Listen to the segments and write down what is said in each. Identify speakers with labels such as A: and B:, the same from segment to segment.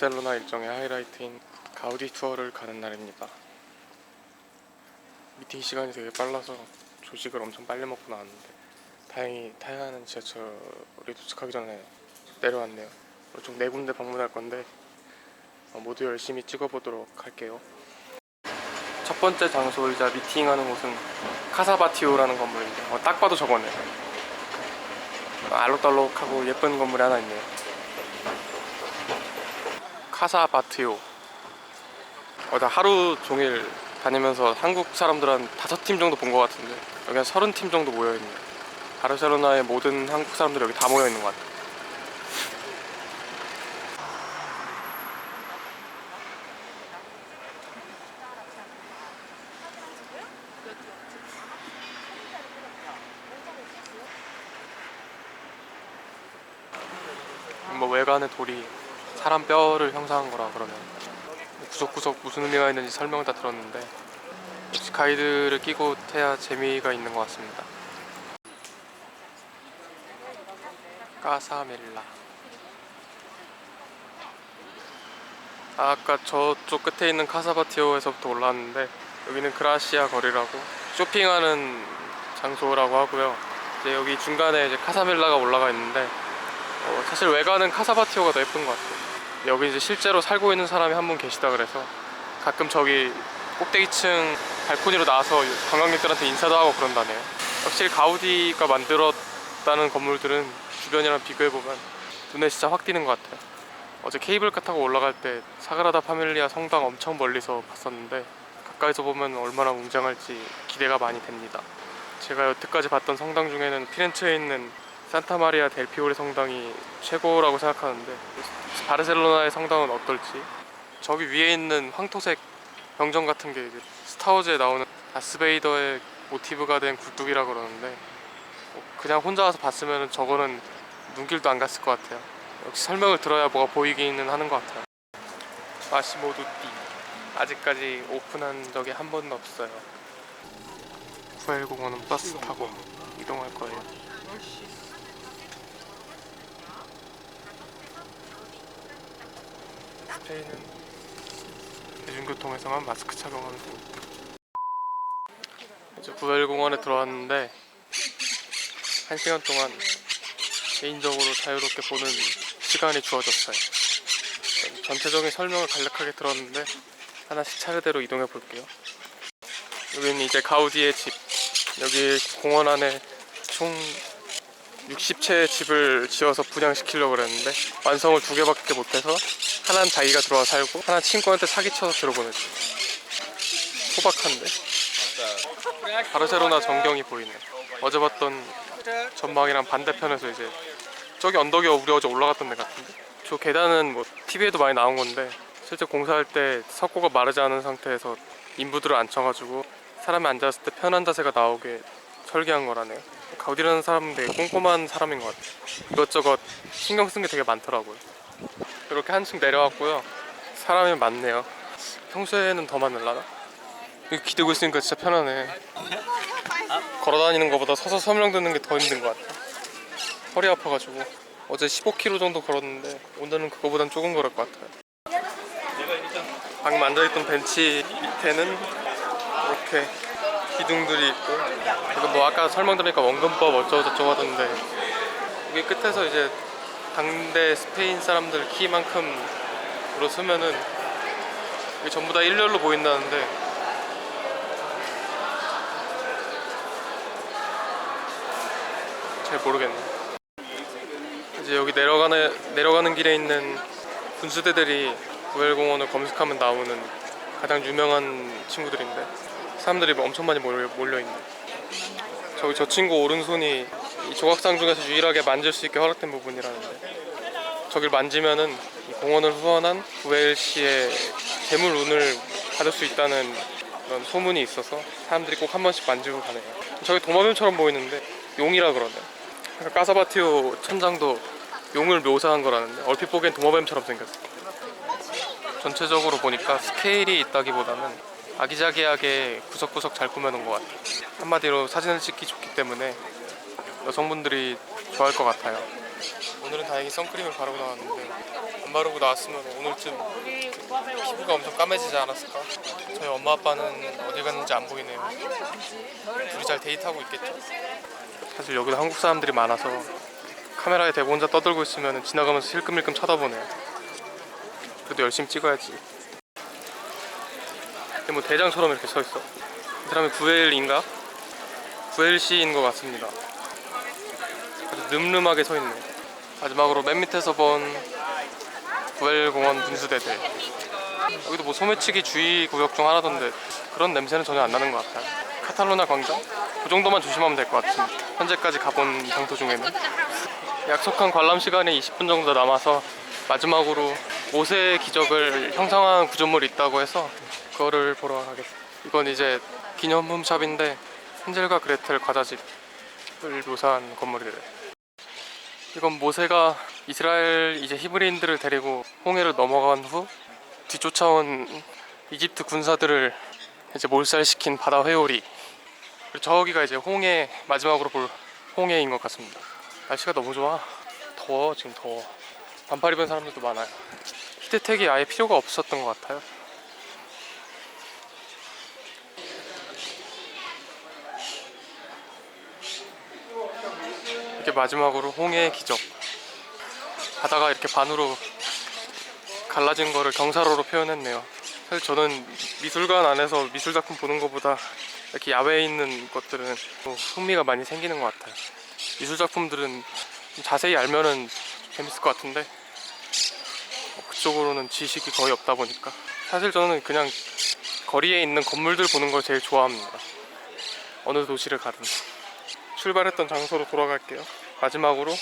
A: 바르셀로나 일정의 하이라이트인 가우디 투어를 가는 날입니다. 미팅 시간이 되게 빨라서 조식을 엄청 빨리 먹고 나왔는데 다행히 타야 하는 지하철이 도착하기 전에 내려왔네요. 총 네 군데 방문할 건데 어, 모두 열심히 찍어보도록 할게요. 첫 번째 장소이자 미팅하는 곳은 카사바티오라는 건물인데 어, 딱 봐도 저거네. 알록달록하고 예쁜 건물이 하나 있네요. 카사바티오. 어다 하루 종일 다니면서 한국 사람들 한 다섯 팀 정도 본 것 같은데 여기 한 서른 팀 정도 모여 있네요. 바르셀로나의 모든 한국 사람들이 여기 다 모여 있는 것 같아요. 뭐 외관의 돌이 사람 뼈를 형상한 거라 그러면 구석구석 무슨 의미가 있는지 설명 다 들었는데 역시 가이드를 끼고 태야 재미가 있는 것 같습니다. 까사멜라 아, 아까 저쪽 끝에 있는 카사바티오에서부터 올라왔는데 여기는 그라시아 거리라고 쇼핑하는 장소라고 하고요. 이제 여기 중간에 이제 카사멜라가 올라가 있는데 어, 사실 외관은 카사바티오가 더 예쁜 것 같아요. 여기 이제 실제로 살고 있는 사람이 한 분 계시다 그래서 가끔 저기 꼭대기층 발코니로 나와서 관광객들한테 인사도 하고 그런다네요. 확실히 가우디가 만들었다는 건물들은 주변이랑 비교해보면 눈에 진짜 확 띄는 것 같아요. 어제 케이블카 타고 올라갈 때 사그라다 파밀리아 성당 엄청 멀리서 봤었는데 가까이서 보면 얼마나 웅장할지 기대가 많이 됩니다. 제가 여태까지 봤던 성당 중에는 피렌체에 있는 산타 마리아 델 피오레 성당이 최고라고 생각하는데 바르셀로나의 성당은 어떨지 저기 위에 있는 황토색 병정 같은 게 이제 스타워즈에 나오는 다스베이더의 모티브가 된 굴뚝이라 그러는데 뭐 그냥 혼자 와서 봤으면 저거는 눈길도 안 갔을 것 같아요. 역시 설명을 들어야 뭐가 보이기는 하는 것 같아요. 마시모두띠. 아직까지 오픈한 적이 한 번도 없어요. 구엘공원은 버스 타고 이동할 거예요 스페인은 대중교통에서만 마스크 착용하는 중. 이제 구엘공원에 들어왔는데 한 시간 동안 개인적으로 자유롭게 보는 시간이 주어졌어요. 전체적인 설명을 간략하게 들었는데 하나씩 차례대로 이동해 볼게요. 여기는 이제 가우디의 집. 여기 공원 안에 총 60채의 집을 지어서 분양시키려고 그랬는데 완성을 두 개밖에 못해서 하나는 자기가 들어와 살고 하나 는 친구한테 사기쳐서 들어보내지 소박한데? 바르셀로나 전경이 보이네. 어제 봤던 전망이랑 반대편에서 이제 저기 언덕에 우리 어제 올라갔던 데 같은데? 저 계단은 뭐 TV에도 많이 나온 건데 실제 공사할 때 석고가 마르지 않은 상태에서 인부들을 앉혀가지고 사람이 앉았을 때 편한 자세가 나오게 설계한 거라네요. 가우디라는 사람은 되게 꼼꼼한 사람인 것 같아요. 이것저것 신경 쓴 게 되게 많더라고요 이렇게 한층 내려왔고요. 사람이 많네요. 평소에는 더 많을라나? 여기 기대고 있으니까 진짜 편하네. 걸어다니는 것보다 서서 설명 듣는 게 더 힘든 것 같아. 허리 아파가지고. 어제 15km 정도 걸었는데 오늘은 그거보단 조금 걸을 것 같아요. 방금 앉아있던 벤치 밑에는 이렇게 기둥들이 있고. 그리고 뭐 아까 설명드리니까 원근법 어쩌고저쩌고 하던데 여기 끝에서 이제 당대 스페인 사람들 키만큼으로 쓰면은 이게 전부 다 일렬로 보인다는데 잘 모르겠네. 이제 여기 내려가는 내려가는 길에 있는 분수대들이 구엘공원을 검색하면 나오는 가장 유명한 친구들인데 사람들이 뭐 엄청 많이 몰려, 몰려있네. 저기 저 친구 오른손이 이 조각상 중에서 유일하게 만질 수 있게 허락된 부분이라는데 저길 만지면은 이 공원을 후원한 구엘시의 재물 운을 받을 수 있다는 그런 소문이 있어서 사람들이 꼭 한 번씩 만지고 가네요. 저기 도마뱀처럼 보이는데 용이라 그러네요. 그러니까 까사바티오 천장도 용을 묘사한 거라는데 얼핏 보기엔 도마뱀처럼 생겼어. 전체적으로 보니까 스케일이 있다기보다는 아기자기하게 구석구석 잘 꾸며놓은 것 같아요. 한마디로 사진을 찍기 좋기 때문에 여성분들이 좋아할 것 같아요. 오늘은 다행히 선크림을 바르고 나왔는데 안 바르고 나왔으면 오늘쯤 피부가 엄청 까매지지 않았을까? 저희 엄마 아빠는 어디 갔는지 안 보이네요. 둘이 잘 데이트하고 있겠죠? 사실 여기도 한국 사람들이 많아서 카메라에 대고 혼자 떠들고 있으면 지나가면서 힐끔힐끔 쳐다보네요. 그래도 열심히 찍어야지. 이게 뭐 대장처럼 이렇게 서 있어. 이 사람이 구엘인가? 구엘씨인 것 같습니다. 늠름하게 서 있네. 마지막으로 맨 밑에서 본 구엘공원 분수대들. 여기도 뭐 소매치기 주의 구역 중 하나던데 그런 냄새는 전혀 안 나는 것 같아요. 카탈로나 광장? 그 정도만 조심하면 될 것 같습니다. 현재까지 가본 장소 중에는 약속한 관람 시간이 20분 정도 남아서 마지막으로 5세의 기적을 형상화한 구조물이 있다고 해서 그거를 보러 가겠습니다. 이건 이제 기념품 샵인데 헨젤과 그레텔 과자집을 묘사한 건물이래요. 이건 모세가 이스라엘 이제 히브리인들을 데리고 홍해를 넘어간 후 뒤쫓아온 이집트 군사들을 이제 몰살시킨 바다 회오리. 그리고 저기가 이제 홍해 마지막으로 볼 홍해인 것 같습니다. 날씨가 너무 좋아. 더워 지금 더워. 반팔 입은 사람들도 많아요. 히트텍이 아예 필요가 없었던 것 같아요. 이게 마지막으로 홍해의 기적. 바다가 이렇게 반으로 갈라진 거를 경사로로 표현했네요. 사실 저는 미술관 안에서 미술 작품 보는 것보다 이렇게 야외에 있는 것들은 또 흥미가 많이 생기는 것 같아요. 미술 작품들은 좀 자세히 알면은 재밌을 것 같은데 뭐 그쪽으로는 지식이 거의 없다 보니까 사실 저는 그냥 거리에 있는 건물들 보는 걸 제일 좋아합니다. 어느 도시를 가든 출발했던 장소로 돌아갈게요. 마지막으로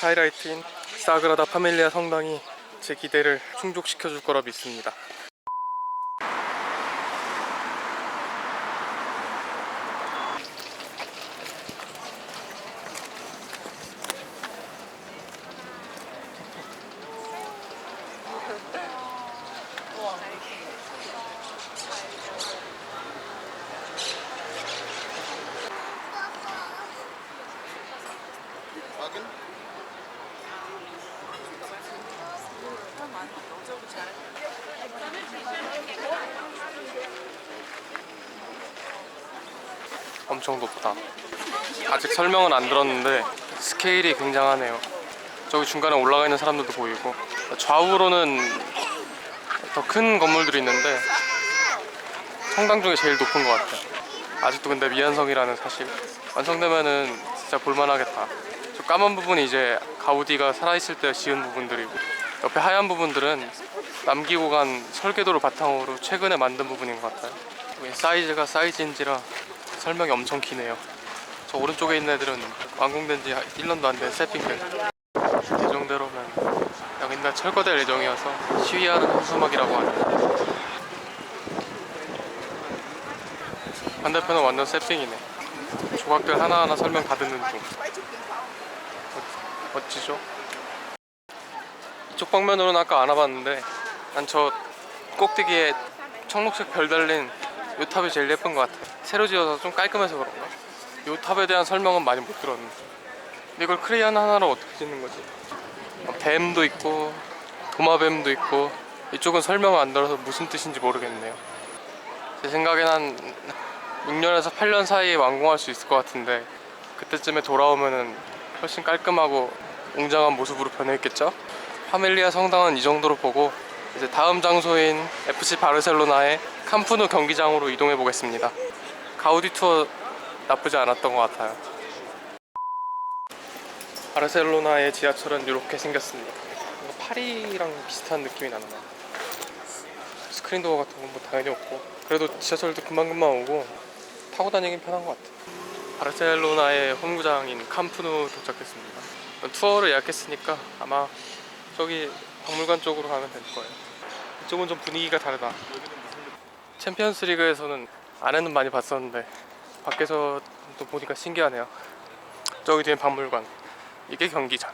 A: 하이라이트인 사그라다 파밀리아 성당이 제 기대를 충족시켜 줄 거라 믿습니다. 높다. 아직 설명은 안 들었는데 스케일이 굉장하네요. 저기 중간에 올라가 있는 사람들도 보이고 좌우로는 더 큰 건물들이 있는데 성당 중에 제일 높은 것 같아요. 아직도 근데 미완성이라는 사실. 완성되면은 진짜 볼만하겠다. 저 까만 부분이 이제 가우디가 살아있을 때 지은 부분들이고 옆에 하얀 부분들은 남기고 간 설계도를 바탕으로 최근에 만든 부분인 것 같아요. 사이즈가 사이즈인지라 설명이 엄청 기네요. 저 오른쪽에 있는 애들은 완공된 지 1년도 안 된 세핑들. 예정대로면 여긴다 철거될 예정이어서 시위하는 현수막이라고 하네요. 반대편은 완전 세핑이네. 조각들 하나하나 설명 다 듣는 중. 멋- 멋지죠? 이쪽 방면으로는 아까 안 와봤는데 난 저 꼭대기에 청록색 별 달린 요 탑이 제일 예쁜 것 같아. 새로 지어서 좀 깔끔해서 그런가? 요 탑에 대한 설명은 많이 못 들었는데. 근데 이걸 크레이언 하나로 어떻게 짓는 거지? 어, 뱀도 있고 도마뱀도 있고 이쪽은 설명을 안 들어서 무슨 뜻인지 모르겠네요. 제 생각엔 한 6년에서 8년 사이에 완공할 수 있을 것 같은데 그때쯤에 돌아오면은 훨씬 깔끔하고 웅장한 모습으로 변해 있겠죠? 파밀리아 성당은 이 정도로 보고 이제 다음 장소인 FC 바르셀로나의 캄프누 경기장으로 이동해 보겠습니다. 가우디 투어 나쁘지 않았던 것 같아요. 바르셀로나의 지하철은 이렇게 생겼습니다. 파리랑 비슷한 느낌이 난다. 스크린 도어 같은 건 뭐 당연히 없고 그래도 지하철도 금방금방 오고 타고 다니긴 편한 것 같아요. 바르셀로나의 홈구장인 캄프누 도착했습니다. 투어를 예약했으니까 아마 저기 박물관 쪽으로 가면 될 거예요. 이쪽은 좀 분위기가 다르다. 챔피언스 리그에서는 안에는 많이 봤었는데 밖에서 또 보니까 신기하네요. 저기 뒤엔 박물관. 이게 경기장.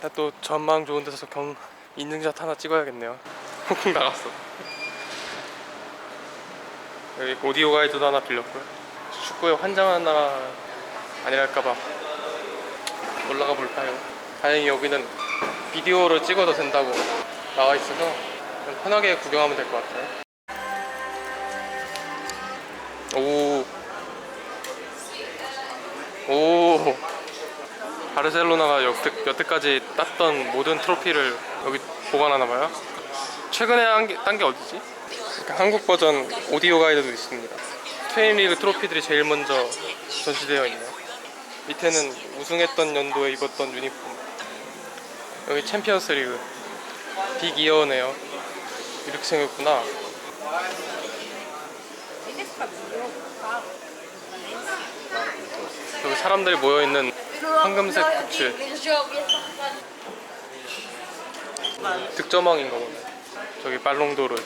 A: 나또 전망 좋은 데서 경 인증샷 하나 찍어야겠네요. 훅 나갔어. 여기 오디오 가이드도 하나 빌렸고요. 축구에 환장한 나라 아니랄까봐 올라가 볼까요? 다행히 여기는 비디오를 찍어도 된다고 나와 있어서 편하게 구경하면 될 것 같아요. 오. 오. 바르셀로나가 여태, 여태까지 땄던 모든 트로피를 여기 보관하나 봐요. 최근에 딴게 어디지? 이렇게 한국 버전 오디오 가이드도 있습니다. 스페인 리그 트로피들이 제일 먼저 전시되어 있네요. 밑에는 우승했던 연도에 입었던 유니폼. 여기 챔피언스 리그. 빅 이어네요. 이렇게 생겼구나. 여기 사람들이 모여있는 황금색 부츠. 득점왕인가 보네. 저기 빨롱도르.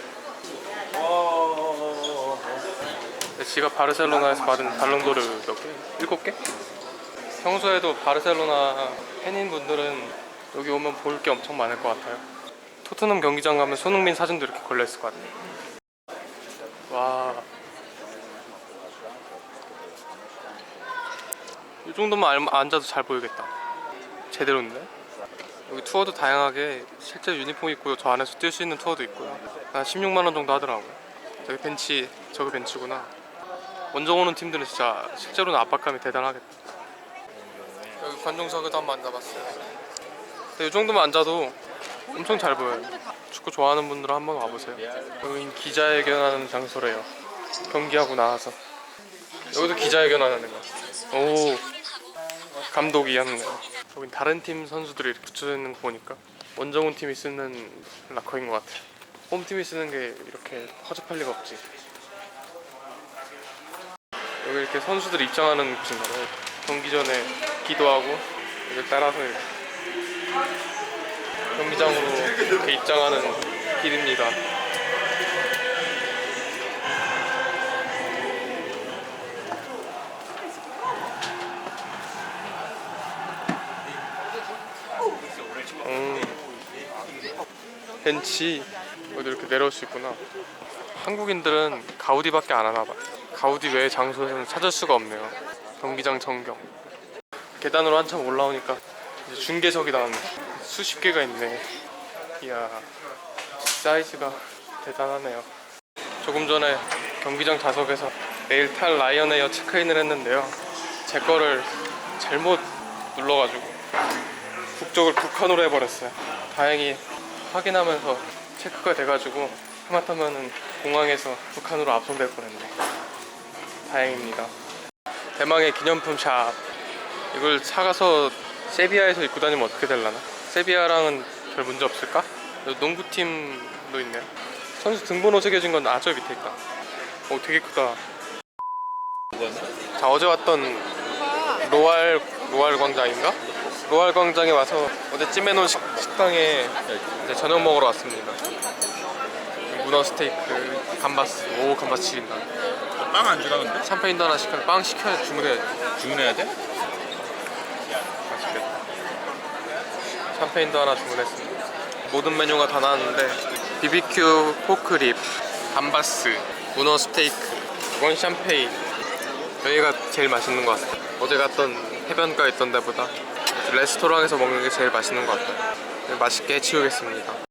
A: 지가 바르셀로나에서 받은 발롱도르 몇 개? 일곱 개? 평소에도 바르셀로나 팬인 분들은 여기 오면 볼 게 엄청 많을 것 같아요. 토트넘 경기장 가면 손흥민 사진도 이렇게 걸려있을 것 같아요. 이 정도만 알- 앉아도 잘 보이겠다. 제대로인데? 여기 투어도 다양하게 실제 유니폼 입고 저 안에서 뛸 수 있는 투어도 있고요. 한 16만 원 정도 하더라고요. 저기 벤치, 저기 벤치구나. 먼저 오는 팀들은 진짜 실제로는 압박감이 대단하겠다. 여기 관중석에도 한번 앉아봤어요. 근데 이 정도만 앉아도 엄청 잘 보여요. 축구 좋아하는 분들은 한번 와보세요. 여기 기자회견하는 장소래요. 경기하고 나와서. 여기도 기자회견하는 거. 오, 감독이 하는 거. 여긴 다른 팀 선수들이 이렇게 붙여져 있는 거 보니까 원정훈 팀이 쓰는 락커인 것 같아요. 홈팀이 쓰는 게 이렇게 허접할 리가 없지. 여기 이렇게 선수들 입장하는 곳인가 봐요. 경기 전에 기도하고 이제 따라서 이렇게 경기장으로 이렇게 입장하는 길입니다. 벤치 여기 이렇게 내려올 수 있구나. 한국인들은 가우디밖에 안 하나 봐. 가우디 외의 장소에서는 찾을 수가 없네요. 경기장 전경. 계단으로 한참 올라오니까 이제 중계석이 나왔네. 수십 개가 있네. 이야, 사이즈가 대단하네요. 조금 전에 경기장 좌석에서 내일 탈 라이언 에어 체크인을 했는데요. 제 거를 잘못 눌러가지고 국적을 북한으로 해버렸어요. 다행히 확인하면서 체크가 돼가지고 하마터면은 공항에서 북한으로 압송될 뻔했네. 다행입니다. 대망의 기념품 샵. 이걸 사가서 세비야에서 입고 다니면 어떻게 될라나? 세비야랑은 별 문제 없을까? 농구팀도 있네요. 선수 등번호 새겨진 건 아저 밑에 있다. 오 되게 크다. 자 어제 왔던 로알 로알 광장인가? 로알 광장에 와서 어제 찜해놓은 식, 식당에 이제 저녁 먹으러 왔습니다. 문어 스테이크, 감바스, 오 감바스 지린다.
B: 빵 안 주나 근데?
A: 샴페인도 하나 시켜, 빵 시켜야 주문해.
B: 주문해야 돼?
A: 맛있겠다. 샴페인도 하나 주문했습니다. 모든 메뉴가 다 나왔는데 BBQ 포크립, 감바스, 문어 스테이크, 원 샴페인 여기가 제일 맛있는 것 같아요. 어제 갔던 해변가에 있던 데보다 레스토랑에서 먹는 게 제일 맛있는 것 같아요. 네, 맛있게 해치우겠습니다.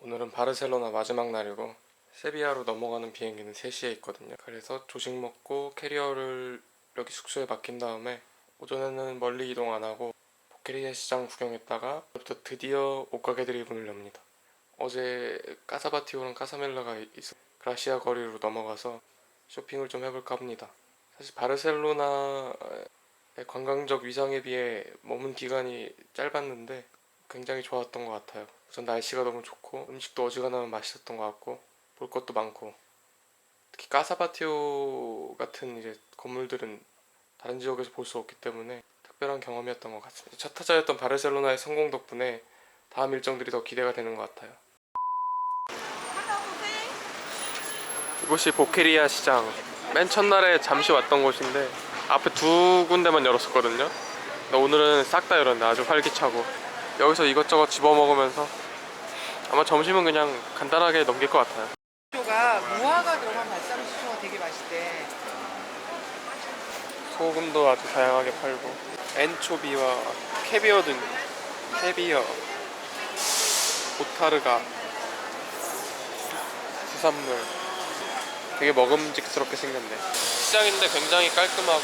A: 오늘은 바르셀로나 마지막 날이고 세비야로 넘어가는 비행기는 3시에 있거든요. 그래서 조식 먹고 캐리어를 여기 숙소에 맡긴 다음에 오전에는 멀리 이동 안 하고 보케리아 시장 구경했다가 부터 드디어 옷가게들이 문을 엽니다. 어제 까사바티오랑 까사멜라가 있어 그라시아 거리로 넘어가서 쇼핑을 좀 해볼까 합니다. 사실 바르셀로나의 관광적 위상에 비해 머문 기간이 짧았는데 굉장히 좋았던 것 같아요. 우선 날씨가 너무 좋고 음식도 어지간하면 맛있었던 것 같고 볼 것도 많고 특히 까사바티오 같은 이제 건물들은 다른 지역에서 볼 수 없기 때문에 특별한 경험이었던 것 같습니다. 첫 타자였던 바르셀로나의 성공 덕분에 다음 일정들이 더 기대가 되는 것 같아요. 이곳이 보케리아 시장. 맨 첫날에 잠시 왔던 곳인데 앞에 두 군데만 열었었거든요. 근데 오늘은 싹 다 열었는데 아주 활기차고 여기서 이것저것 집어먹으면서 아마 점심은 그냥 간단하게 넘길 것 같아요.
C: 가 무화과 들어간 발사믹 시초가 되게 맛있대.
A: 소금도 아주 다양하게 팔고 엔초비와 캐비어 등 캐비어 보타르가 수산물 되게 먹음직스럽게 생겼네 시장인데 굉장히 깔끔하고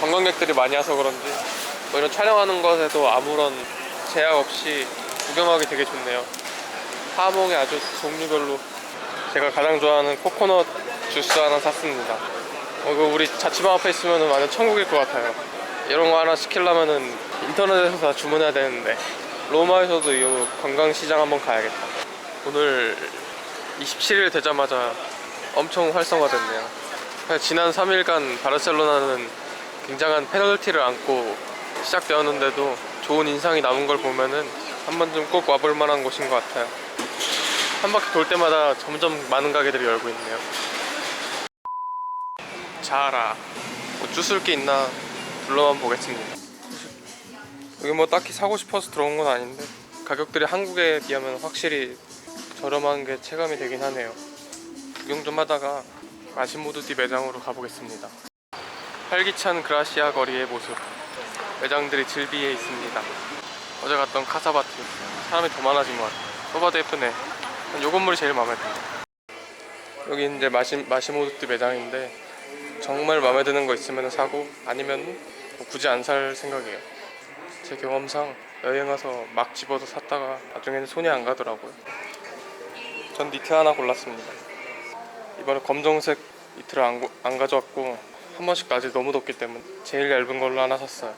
A: 관광객들이 많이 와서 그런지 뭐 이런 촬영하는 것에도 아무런 제약 없이 구경하기 되게 좋네요. 하몽이 아주 종류별로 제가 가장 좋아하는 코코넛 주스 하나 샀습니다. 어, 이거 우리 자취방 앞에 있으면 완전 천국일 것 같아요. 이런 거 하나 시키려면은 인터넷에서 다 주문해야 되는데 로마에서도 이 관광시장 한번 가야겠다. 오늘 27일 되자마자 엄청 활성화됐네요 지난 3일간 바르셀로나는 굉장한 페널티를 안고 시작되었는데도 좋은 인상이 남은 걸 보면은 한 번쯤 꼭 와볼 만한 곳인 것 같아요. 한 바퀴 돌 때마다 점점 많은 가게들이 열고 있네요. 자라. 뭐 주술 게 있나 둘러만 보겠습니다. 여기 뭐 딱히 사고 싶어서 들어온 건 아닌데 가격들이 한국에 비하면 확실히 저렴한 게 체감이 되긴 하네요. 구경 좀 하다가 마시모드띠 매장으로 가보겠습니다. 활기찬 그라시아 거리의 모습. 매장들이 즐비해 있습니다. 어제 갔던 카사바티 사람이 더 많아진 것 같아요. 소바도 예쁘네. 요 건물이 제일 마음에 들어요 여기 이제 마시, 마시모드띠 매장인데 정말 마음에 드는 거 있으면 사고 아니면 뭐 굳이 안 살 생각이에요. 제 경험상 여행 와서 막 집어서 샀다가 나중에는 손이 안 가더라고요. 전 니트 하나 골랐습니다 이번에 검정색 니트를 안, 고- 안 가져왔고 한 번씩 낮에 너무 덥기 때문에 제일 얇은 걸로 하나 샀어요.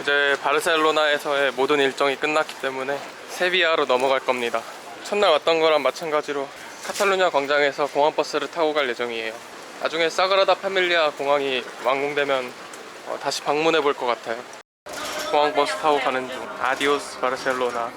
A: 이제 바르셀로나에서의 모든 일정이 끝났기 때문에 세비야로 넘어갈 겁니다. 첫날 왔던 거랑 마찬가지로 카탈루냐 광장에서 공항버스를 타고 갈 예정이에요. 나중에 사그라다 파밀리아 공항이 완공되면 어, 다시 방문해 볼 것 같아요. 공항버스 타고 가는 중. 아디오스 바르셀로나